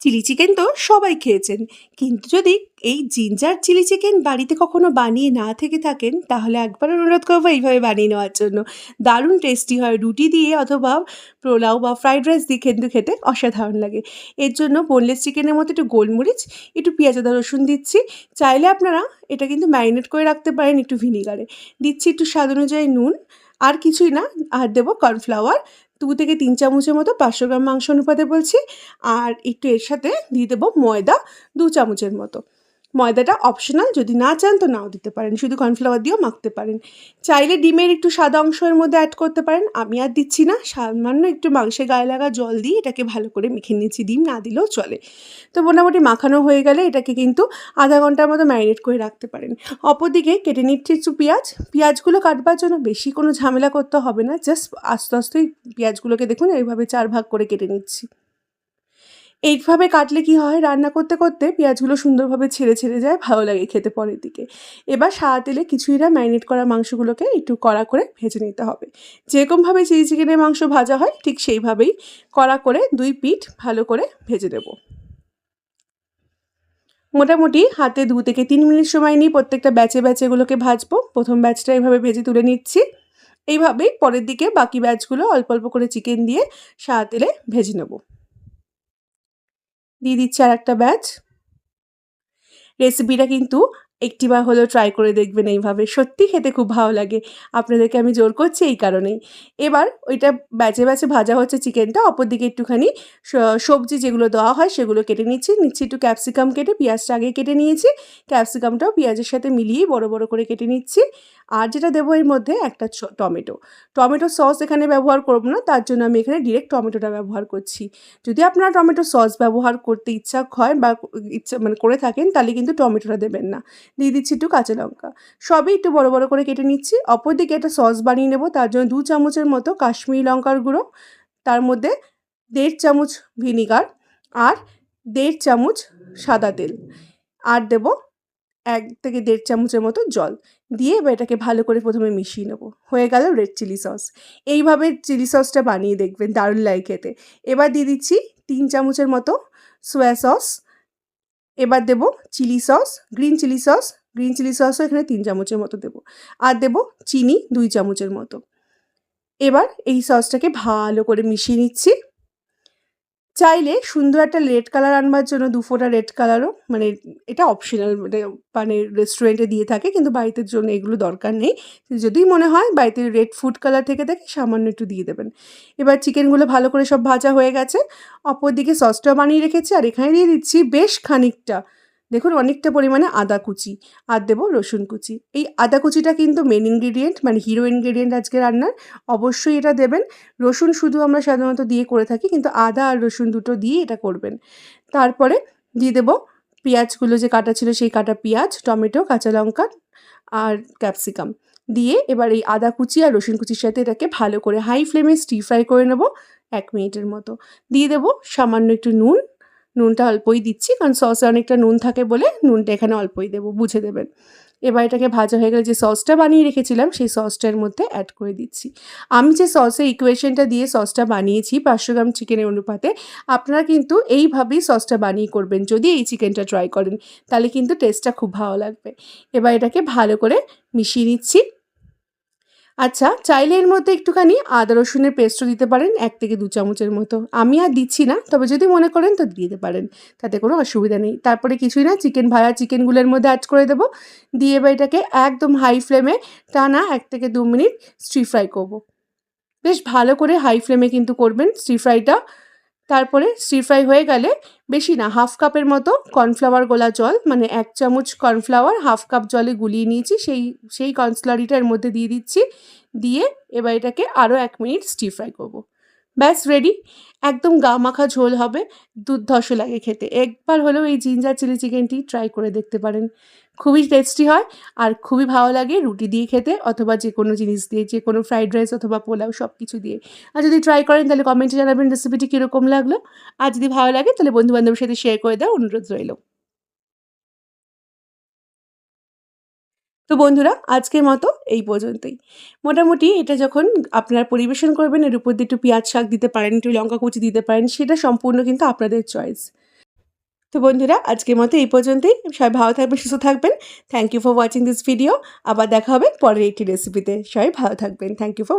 Chilli chicken তো সবাই খেয়েছেন। কিন্তু যদি এই জিঞ্জার চিলি চিকেন বাড়িতে কখনো বানিয়ে না থেকে থাকেন, তাহলে একবার অনুরোধ করব এইভাবে বানিয়ে নেওয়ার জন্য। দারুণ টেস্টি হয়, রুটি দিয়ে অথবা পোলাও বা ফ্রাইড রাইস দিয়ে কিন্তু খেতে অসাধারণ লাগে। এর জন্য বোনলেস চিকেনের মতো একটু গোলমরিচ, একটু পেঁয়াজ আদা রসুন দিচ্ছি। চাইলে আপনারা এটা কিন্তু ম্যারিনেট করে রাখতে পারেন একটু ভিনিগারে দিচ্ছি একটু স্বাদ অনুযায়ী নুন আর কিছুই না, আর দেবো কর্নফ্লাওয়ার দু থেকে তিন চামচের মতো পাঁচশো গ্রাম মাংস অনুপাতে বলছি, আর একটু এর সাথে দিয়ে দেবো ময়দা দু চামচের মতো। ময়দাটা অপশনাল যদি না চান তো নাও দিতে পারেন। শুধু কর্নফ্লাওয়ার দিয়েও মাখতে পারেন। চাইলে ডিমের একটু সাদা অংশ এর মধ্যে অ্যাড করতে পারেন। আমি আর দিচ্ছি না। সামান্য একটু মাংসে গায়ে লাগা জল দিয়ে এটাকে ভালো করে মেখে নিচ্ছি। ডিম না দিলেও চলে। তো মোটামুটি মাখানো হয়ে গেলে এটাকে কিন্তু আধা ঘণ্টার মতো ম্যারিনেট করে রাখতে পারেন। অপরদিকে কেটে নিচ্ছি একটু পেঁয়াজ। পেঁয়াজগুলো কাটবার জন্য বেশি কোনো ঝামেলা করতে হবে না। জাস্ট আস্তে আস্তেই পেঁয়াজগুলোকে দেখুন, এইভাবে চার ভাগ করে কেটে নিচ্ছি। এইভাবে কাটলে কি হয়? রান্না করতে করতে পেঁয়াজগুলো সুন্দরভাবে ছেড়ে ছেড়ে যায়, ভালো লাগে খেতে পরের দিকে। এবার সাদা তেলে কিছুই না ম্যারিনেট করা মাংসগুলোকে একটু কড়া করে ভেজে নিতে হবে। যেরকমভাবে চিলি চিকেনের মাংস ভাজা হয়, ঠিক সেইভাবেই কড়া করে দুই পিঠ ভালো করে ভেজে দেব মোটামুটি হাতে দু থেকে তিন মিনিট সময় নিয়ে প্রত্যেকটা ব্যাচে ব্যাচে এগুলোকে ভাজবো। প্রথম ব্যাচটা এইভাবে ভেজে তুলে নিচ্ছি। এইভাবেই পরের দিকে বাকি ব্যাচগুলো অল্প অল্প করে চিকেন দিয়ে সাদা তেলে ভেজে নেব। দিয়ে দিচ্ছি আর একটা ব্যাচ রেসিপিটা কিন্তু একটিবার হলেও ট্রাই করে দেখবেন এইভাবে। সত্যি খেতে খুব ভালো লাগে। আপনাদেরকে আমি জোর করছি এই কারণেই। এবার ওইটা ব্যাচে ব্যাচে ভাজা হচ্ছে চিকেনটা অপরদিকে একটুখানি সবজি যেগুলো দেওয়া হয় সেগুলো কেটে নিচ্ছি। নিচ্ছি একটু ক্যাপসিকাম কেটে, পেঁয়াজটা আগে কেটে নিয়েছি। ক্যাপসিকামটাও পেঁয়াজের সাথে মিলিয়ে বড় বড় করে কেটে নিচ্ছি। আর যেটা দেবো এর মধ্যে একটা টমেটো। টমেটো সস এখানে ব্যবহার করব না, তার জন্য আমি এখানে ডিরেক্ট টমেটোটা ব্যবহার করছি। যদি আপনারা টমেটো সস ব্যবহার করতে ইচ্ছা হয় বা ইচ্ছা মানে করে থাকেন, তাহলে কিন্তু টমেটোটা দেবেন না। দিয়ে দিচ্ছি একটু কাঁচা লঙ্কা। সবই একটু বড় বড় করে কেটে নিচ্ছি। অপরদিকে একটা সস বানিয়ে নেব, তার জন্য দু চামচের মতো কাশ্মীরি লঙ্কার গুঁড়ো, তার মধ্যে দেড় চামচ ভিনিগার আর দেড় চামচ সাদা তেল। আর দেব এক থেকে দেড় চামচের মতো জল। দিয়ে এবার এটাকে ভালো করে প্রথমে মিশিয়ে নেব। হয়ে গেল রেড চিলি সস এইভাবে চিলি সসটা বানিয়ে দেখবেন, দারুণ লাগে খেতে। এবার দিয়ে দিচ্ছি তিন চামচের মতো সোয়া সস এবার দেব chilli sauce green chilli sauce green chilli সসও এখানে তিন চামচের মতো দেব। আর দেব চিনি দুই চামচের মতো। এবার এই সসটাকে ভালো করে মিশিয়ে নিচ্ছি। চাইলে সুন্দর একটা রেড কালার আনবার জন্য দু ফোটা রেড কালারও মানে এটা অপশনাল মানে মানে রেস্টুরেন্টে দিয়ে থাকে, কিন্তু বাড়িতে জন্য এগুলো দরকার নেই। যদি মনে হয় বাড়িতে রেড ফুড কালার থেকে থাকে, সামান্য একটু দিয়ে দেবেন। এবার চিকেনগুলো ভালো করে সব ভাজা হয়ে গেছে। অপর দিকে সসটাও বানিয়ে রেখেছি, আর এখানে দিয়ে দিচ্ছি বেশ খানিকটা দেখুন, অনেকটা পরিমাণে আদা কুচি আর দেবো রসুন কুচি। এই আদা কুচিটা কিন্তু মেন ইনগ্রিডিয়েন্ট মানে হিরো ইনগ্রিডিয়েন্ট আজকে রান্নার। অবশ্যই এটা দেবেন। রসুন শুধু আমরা সাধারণত দিয়ে করে থাকি, কিন্তু আদা আর রসুন দুটো দিয়ে এটা করবেন। তারপরে দিয়ে দেবো পেঁয়াজগুলো যে কাটা ছিল, সেই কাটা পেঁয়াজ, টমেটো, কাঁচা লঙ্কা আর ক্যাপসিকাম দিয়ে এবার এই আদা কুচি আর রসুন কুচির সাথে এটাকে ভালো করে হাই ফ্লেমে স্টি ফ্রাই করে নেব এক মিনিটের মতো। দিয়ে দেবো সামান্য একটু নুন নুনটা অল্পই দিচ্ছি, কারণ সসে অনেকটা নুন থাকে বলে নুনটা এখানে অল্পই দেবো, বুঝে দেবেন। এবার এটাকে ভাজা হয়ে গেলে যে সসটা বানিয়ে রেখেছিলাম, সেই সসটার মধ্যে অ্যাড করে দিচ্ছি। আমি যে সসের ইকুয়েশনটা দিয়ে সসটা বানিয়েছি, পাঁচশো গ্রাম চিকেনের অনুপাতে, আপনারা কিন্তু এইভাবেই সসটা বানিয়ে করবেন, যদি এই চিকেনটা ট্রাই করেন, তাহলে কিন্তু টেস্টটা খুব ভালো লাগবে। এবার এটাকে ভালো করে মিশিয়ে নিচ্ছি। আচ্ছা চাইলে এর মধ্যে একটুখানি আদা, রসুনের পেস্টও দিতে পারেন, এক থেকে দু চামচের মতো। আমি আর দিচ্ছি না, তবে যদি মনে করেন তো দিতে পারেন, তাতে কোনো অসুবিধা নেই। তারপরে কিছুই না চিকেন ভাজা চিকেনগুলোর মধ্যে অ্যাড করে দেবো। দিয়ে এবার এটাকে একদম হাই ফ্লেমে টানা এক থেকে দু মিনিট স্ট্রি ফ্রাই করব। বেশ ভালো করে হাই ফ্লেমে কিন্তু করবেন স্ট্রি ফ্রাইটা তারপরে স্টির ফ্রাই হয়ে গেলে বেশি না হাফ কাপের মতো কর্নফ্লাওয়ার গোলা জল মানে এক চামচ কর্নফ্লাওয়ার হাফ কাপ জলে গুলিয়ে নিয়েছি, সেই সেই কর্নস্লারিটার মধ্যে দিয়ে দিচ্ছি, দিয়ে এবার এটাকে আরও এক মিনিট স্টির ফ্রাই করব। ব্যাস রেডি একদম গা মাখা ঝোল হবে। দুর্ধর্ষ লাগে খেতে। একবার হলেও এই জিঞ্জার চিলি চিকেনটি ট্রাই করে দেখতে পারেন। খুবই টেস্টি হয় আর খুবই ভালো লাগে রুটি দিয়ে খেতে অথবা যে কোনো জিনিস দিয়ে, যে কোনো ফ্রাইড রাইস অথবা পোলাও সব কিছু দিয়ে। আর যদি ট্রাই করেন তাহলে কমেন্টে জানাবেন রেসিপিটি কীরকম লাগল। আর যদি ভালো লাগে তাহলে বন্ধুবান্ধবের সাথে শেয়ার করে দেওয়া অনুরোধ রইল। তো বন্ধুরা, আজকের মতো এই পর্যন্তই। মোটামুটি এটা যখন আপনারা পরিবেশন করবেন, এর উপর দিয়ে একটু পেঁয়াজ শাক দিতে পারেন, একটু লঙ্কা কুচি দিতে পারেন, সেটা সম্পূর্ণ কিন্তু আপনাদের চয়েস তো বন্ধুরা, আজকের মতো এই পর্যন্তই। সবাই ভালো থাকবেন, সুস্থ থাকবেন। Thank you for watching this video আবার দেখা হবে পরের একটি রেসিপিতে সবাই ভালো থাকবেন। Thank you for